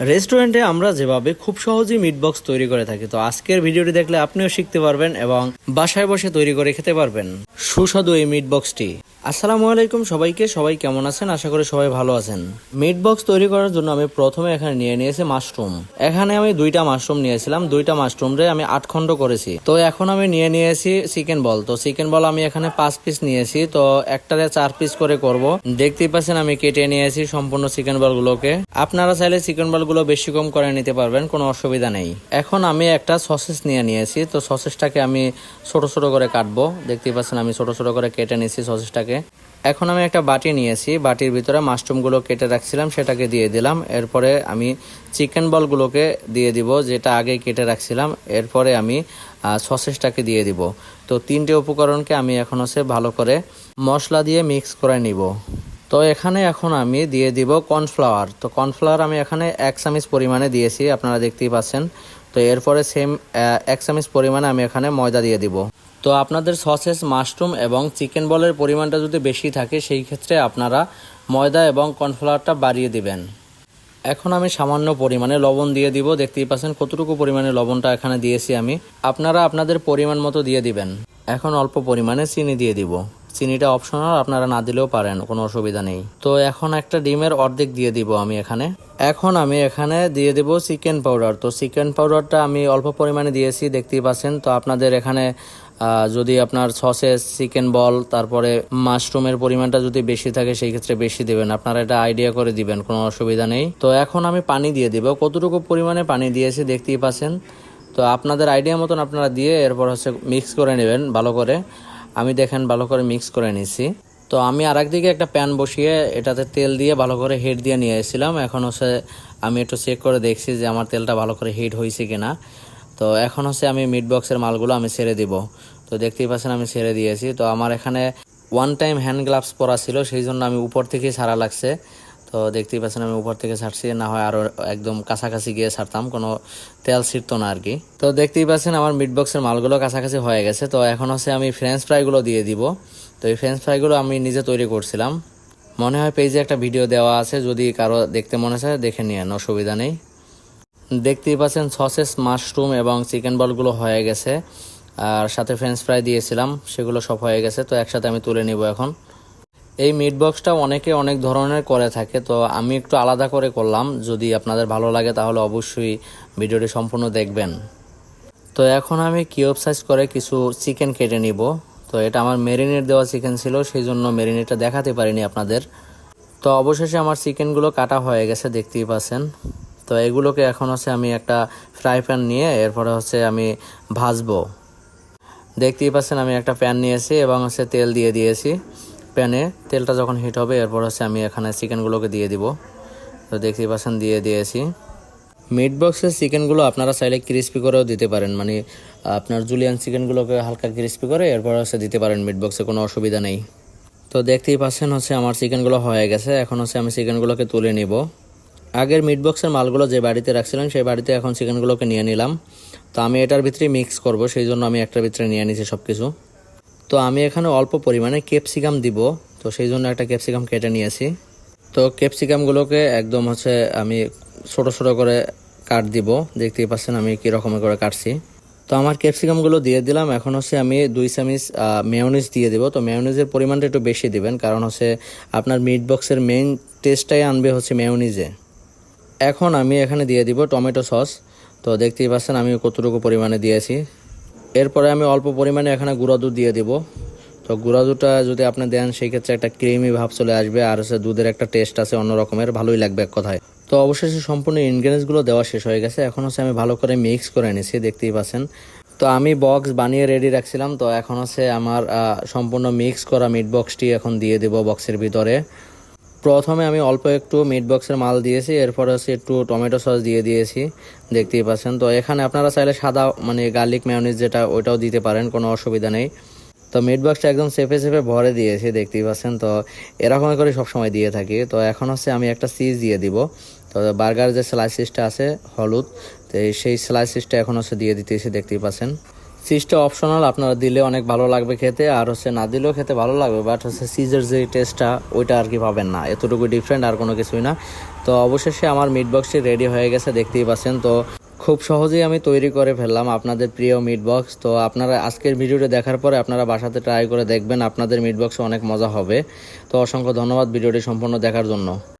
রেস্টুরেন্টে আমরা যেভাবে খুব সহজেই মিট বক্স তৈরি করে থাকি, তো আজকের ভিডিওটি দেখলে আপনিও শিখতে পারবেন এবং বাসায় বসে তৈরি করে খেতে পারবেন। সুস্বাদু এই মিট বক্সটি আসসালামু আলাইকুম সবাইকে, সবাই কেমন আছেন? আশা করি সবাই ভালো আছেন। মিট বক্স তৈরি করার জন্য আমি প্রথমে এখানে নিয়ে নিয়েছি মাশরুম এখানে আমি দুইটা মাশরুম নিয়েছিলাম, দুইটা মাশরুম রে আমি আট খণ্ড করেছি। তো এখন আমি নিয়ে নিয়েছি চিকেন বল তো চিকেন বল আমি এখানে পাঁচ পিস নিয়েছি, তো একটাতে চার পিস করে করব। দেখতেই পাচ্ছেন আমি কেটে নিয়েছি সম্পূর্ণ চিকেন বল গুলোকে। আপনারা চাইলে চিকেন বল গুলো বেশি কম করে নিতে পারবেন, কোনো অসুবিধা নেই। এখন আমি একটা সসেস নিয়ে নিয়েছি, তো সসেসটাকে আমি ছোট ছোট করে কাটবো। দেখতেই পাচ্ছেন, আমি ছোট ছোট করে কেটে নিয়েছি সসেসটাকে। এখন আমি একটা বাটি নিয়েছি, বাটির ভিতরে মাশরুমগুলো কেটে রাখছিলাম, সেটাকে দিয়ে দিলাম। এরপরে আমি চিকেন বলগুলোকে দিয়ে দিব, যেটা আগে কেটে রাখছিলাম। এরপরে আমি সসেসটাকে দিয়ে দিব। তো তিনটে উপকরণকে আমি এখন হচ্ছে ভালো করে মশলা দিয়ে মিক্স করে নিব। তো এখানে এখন আমি দিয়ে দিব কর্নফ্লাওয়ার। তো কর্নফ্লাওয়ার আমি এখানে এক চামিচ পরিমাণে দিয়েছি, আপনারা দেখতেই পাচ্ছেন। তো এরপরে সেম এক চামিচ পরিমাণে আমি এখানে ময়দা দিয়ে দিব। তো আপনাদের সসেস, মাশরুম এবং চিকেন বলের পরিমাণটা যদি বেশি থাকে, সেই ক্ষেত্রে আপনারা ময়দা এবং কর্নফ্লাওয়ারটা বাড়িয়ে দিবেন। এখন আমি সামান্য পরিমাণে লবণ দিয়ে দিব। দেখতেই পাচ্ছেন কতটুকু পরিমাণে লবণটা এখানে দিয়েছি আমি। আপনারা আপনাদের পরিমাণ মতো দিয়ে দিবেন। এখন অল্প পরিমাণে চিনি দিয়ে দিব। চিনিটা অপশনাল আপনারা না দিলেও পারেন, কোনো অসুবিধা নেই। তো এখন একটা ডিমের অর্ধেক দিয়ে দিব আমি এখানে। এখন আমি এখানে দিয়ে দেব চিকেন পাউডার তো চিকেন পাউডারটা আমি অল্প পরিমাণে দিয়েছি, দেখতেই পাচ্ছেন। তো আপনাদের এখানে যদি আপনার সসেস চিকেন বল তারপরে মাশরুমের পরিমাণটা যদি বেশি থাকে, সেই ক্ষেত্রে বেশি দেবেন। আপনারা এটা আইডিয়া করে দিবেন, কোনো অসুবিধা নেই। তো এখন আমি পানি দিয়ে দিব। কতটুকু পরিমাণে পানি দিয়েছি, দেখতেই পাচ্ছেন। তো আপনাদের আইডিয়া মতন আপনারা দিয়ে এরপর হচ্ছে মিক্স করে নেবেন ভালো করে। আমি দেখেন ভালো করে মিক্স করে নিছি। তো আমি আর একদিকে একটা প্যান বসিয়ে এটাতে তেল দিয়ে ভালো করে হিট দিয়ে নিয়ে এসেছিলাম এখন হচ্ছে আমি একটু চেক করে দেখছি যে আমার তেলটা ভালো করে হিট হয়েছে কি না তো এখন হচ্ছে আমি মিট বক্সের মালগুলো আমি ছেড়ে দিব। তো দেখতেই পাচ্ছেন আমি ছেড়ে দিয়েছি। তো আমার এখানে ওয়ান টাইম হ্যান্ড গ্লাভস পরা ছিল, সেই জন্য আমি উপর থেকেই সারা লাগছে। তো দেখতেই পাচ্ছেন আমি উপর থেকে ছাড়ছি, না হয় আরও একদম কাছাকাছি গিয়ে ছাড়তাম, কোনো তেল ছিটতো না আর কি। তো দেখতেই পাচ্ছেন আমার মিট বক্সের মালগুলো কাছাকাছি হয়ে গেছে, তো এখন হচ্ছে আমি ফ্রেঞ্চ ফ্রাইগুলো দিয়ে দিব। তো এই ফ্রেঞ্চ ফ্রাইগুলো আমি নিজে তৈরি করছিলাম। মনে হয় পেজে একটা ভিডিও দেওয়া আছে, যদি কারও দেখতে মনে চায় দেখে নিয়েন, অসুবিধা নেই। দেখতেই পাচ্ছেন সসেস, মাশরুম এবং চিকেন বলগুলো হয়ে গেছে, আর সাথে ফ্রেঞ্চ ফ্রাই দিয়েছিলাম, সেগুলো সব হয়ে গেছে, তো একসাথে আমি তুলে নিব এখন। এই মিট বক্সটা অনেকে অনেক ধরনের করে থাকে, তো আমি একটু আলাদা করে করলাম। যদি আপনাদের ভালো লাগে তাহলে অবশ্যই ভিডিওটি সম্পূর্ণ দেখবেন। তো এখন আমি কিউব সাইজ করে কিছু চিকেন কেটে নিব। তো এটা আমার মেরিনেট দেওয়া চিকেন ছিল সেই জন্য মেরিনেটটা দেখাতে পারিনি আপনাদের। তো অবশেষে আমার চিকেনগুলো কাটা হয়ে গেছে, দেখতেই পাচ্ছেন। তো এগুলোকে এখন হচ্ছে আমি একটা ফ্রাই প্যান নিয়ে এরপরে হচ্ছে আমি ভাজবো। দেখতেই পাচ্ছেন আমি একটা প্যান নিয়েছি এবং হচ্ছে তেল দিয়ে দিয়েছি। প্যানে তেলটা যখন হিট হবে, এরপর হচ্ছে আমি এখানে চিকেনগুলোকে দিয়ে দিব। তো দেখতেই পাচ্ছেন, দিয়ে দিয়েছি। মিট বক্সের চিকেনগুলো আপনারা চাইলে ক্রিস্পি করেও দিতে পারেন। মানে আপনার জুলিয়ান চিকেনগুলোকে হালকা ক্রিস্পি করে, এরপর হচ্ছে দিতে পারেন মিট বক্সে কোনো অসুবিধা নেই। তো দেখতেই পাচ্ছেন হচ্ছে আমার চিকেনগুলো হয়ে গেছে। এখন হচ্ছে আমি চিকেনগুলোকে তুলে নিব। আগের মিট বক্সের মালগুলো যে বাড়িতে রাখছিলাম, সেই বাড়িতে এখন চিকেনগুলোকে নিয়ে নিলাম। তো আমি এটার ভিতরে মিক্স করব, সেই জন্য আমি একটার ভিতরে নিয়ে নিয়েছি সব কিছু তো আমি এখানে অল্প পরিমাণে ক্যাপসিকাম দিব। তো সেই জন্য একটা ক্যাপসিকাম কেটে নিয়েছি। তো ক্যাপসিকামগুলোকে একদম হচ্ছে আমি ছোট ছোট করে কাট দিব। দেখতেই পাচ্ছেন আমি কী রকমের করে কাটছি। তো আমার ক্যাপসিকামগুলো দিয়ে দিলাম। এখন হচ্ছে আমি দুই চামিচ মেয়নিজ দিয়ে দেবো। তো মেয়নিজের পরিমাণটা একটু বেশি দিবেন। কারণ হচ্ছে আপনার মিট বক্সের মেইন টেস্টটাই আনবে হচ্ছে মেয়নিজে এখন আমি এখানে দিয়ে দিব টমেটো সস তো দেখতেই পাচ্ছেন আমি কতটুকু পরিমাণে দিয়েছি। এরপরে আমি অল্প পরিমাণে এখানে গুঁড়া দুধ দিয়ে দিব। তো গুঁড়া দুধটা যদি আপনি দেন, সেই ক্ষেত্রে একটা ক্রিমি ভাব চলে আসবে আর হচ্ছে দুধের একটা টেস্ট আছে অন্য রকমের ভালোই লাগবে এক কথায়। তো অবশেষে সম্পূর্ণ ইনগ্রেডিয়েন্টসগুলো দেওয়া শেষ হয়ে গেছে। এখন হচ্ছে আমি ভালো করে মিক্স করে নিছি দেখতেই পাচ্ছেন। তো আমি বক্স বানিয়ে রেডি রাখছিলাম। তো এখন হচ্ছে আমার সম্পূর্ণ মিক্স করা মিট বক্সটি এখন দিয়ে দেবো বক্সের ভিতরে। প্রথমে আমি অল্প একটু মিট বক্সের মাল দিয়েছি, এরপর হচ্ছে একটু টমেটো সস দিয়ে দিয়েছি, দেখতেই পাচ্ছেন। তো এখানে আপনারা চাইলে সাদা মানে গার্লিক মেয়নিজ যেটা, ওইটাও দিতে পারেন, কোনো অসুবিধা নেই। তো মিট বক্সটা একদম সেফে সেফে ভরে দিয়েছি, দেখতেই পাচ্ছেন। তো এরকমই করে সবসময় দিয়ে থাকি। তো এখন হচ্ছে আমি একটা চিজ দিয়ে দিব। তো বার্গার যে স্লাইসিসটা আছে, হলুদ, তো সেই স্লাইসিসটা এখন হচ্ছে দিয়ে দিতেছি, দেখতেই পাচ্ছেন। চিজটা অপশনাল আপনারা দিলে অনেক ভালো লাগবে খেতে, আর হচ্ছে না দিলেও খেতে ভালো লাগবে বাট হচ্ছে চিজের যে টেস্টটা ওইটা আর কি পাবেন না। এতটুকু ডিফারেন্ট আর কোনো কিছুই না। তো অবশেষে আমার মিট বক্সটি রেডি হয়ে গেছে, দেখতেই পাচ্ছেন। তো খুব সহজেই আমি তৈরি করে ফেললাম আপনাদের প্রিয় মিট বক্স তো আপনারা আজকের ভিডিওটা দেখার পরে আপনারা বাসাতে ট্রাই করে দেখবেন, আপনাদের মিট বক্সে অনেক মজা হবে। তো অসংখ্য ধন্যবাদ ভিডিওটি সম্পূর্ণ দেখার জন্য।